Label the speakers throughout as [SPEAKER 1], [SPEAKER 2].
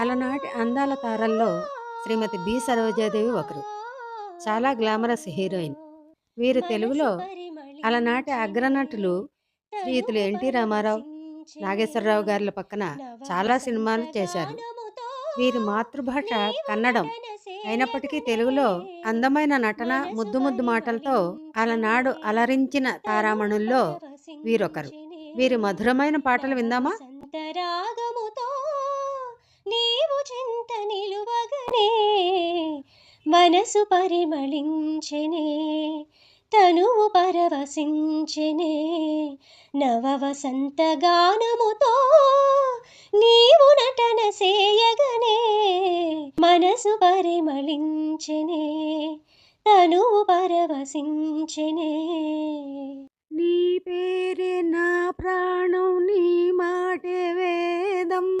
[SPEAKER 1] అలనాటి అందాల తారల్లో శ్రీమతి బి. సరోజాదేవి ఒకరు. చాలా గ్లామరస్ హీరోయిన్. వీరు తెలుగులో అలనాటి అగ్రనటులు శ్రీయుతులు ఎన్టీ రామారావు నాగేశ్వరరావు గారుల పక్కన చాలా సినిమాలు చేశారు. వీరి మాతృభాష కన్నడం అయినప్పటికీ తెలుగులో అందమైన నటన ముద్దు ముద్దు మాటలతో అలనాడు అలరించిన తారామణుల్లో వీరొకరు. వీరి మధురమైన పాటలు విందామా?
[SPEAKER 2] చింత నిలువగనే మనసు పరిమళించెనే తనువు పరవశించెనే నవ వసంత గానముతో నీవు నటన సేయగనే మనసు పరిమళించెనే తనువు పరవశించెనే.
[SPEAKER 1] నీ పేరే నా ప్రాణం నీ మాటే వేదం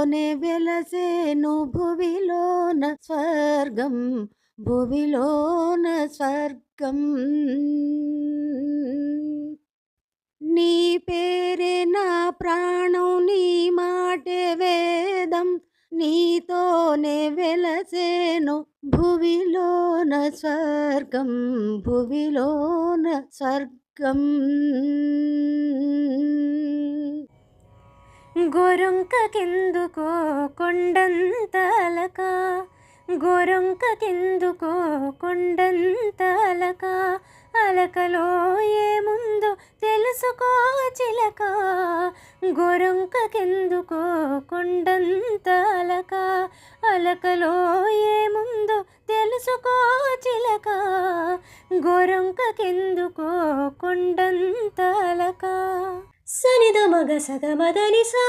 [SPEAKER 1] భూమిలోనే వెలసేను భువిలోన స్వర్గం భువిలోన స్వర్గం. నీ పేరే నా ప్రాణం నీ మాటే వేదం. నీతోనే వెలసేను భువిలోన స్వర్గం భువిలోన స్వర్గం.
[SPEAKER 2] గొరొంకకెందుకో కొండంతలక? గొరొంకకెందుకో కొండంతలక? అలకలో ఏముందో తెలుసుకో చిలక. గొరొంకకెందుకో కొండంతలక? అలకలో ఏముందో తెలుసుకో చిలక. గొరొంకకెందుకో కొండంతలక? సనిద మగ సగ మదనిసా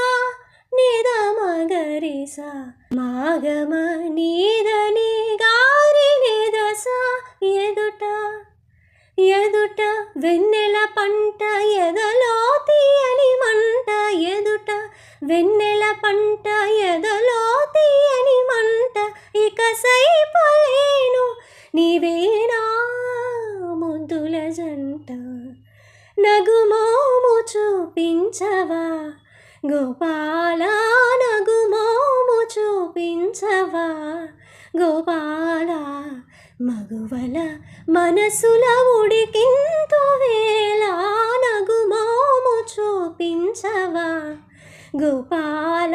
[SPEAKER 2] నిద మగరిస మాగమ నీదని గారి నిదస ఎదుట ఎదుట వెన్నెల పంట ఎదలో తీయని మంట ఎదుట వెన్నెల పంట ఎదలో తీయని మంట. ఇక సైపలేను నీవే చూపించవా? గోపాల నగుమోము చూపించవా? గోపాల మగువల మనసుల ఉడికింతో వేళ నగుమోము చూపించవా? గోపాల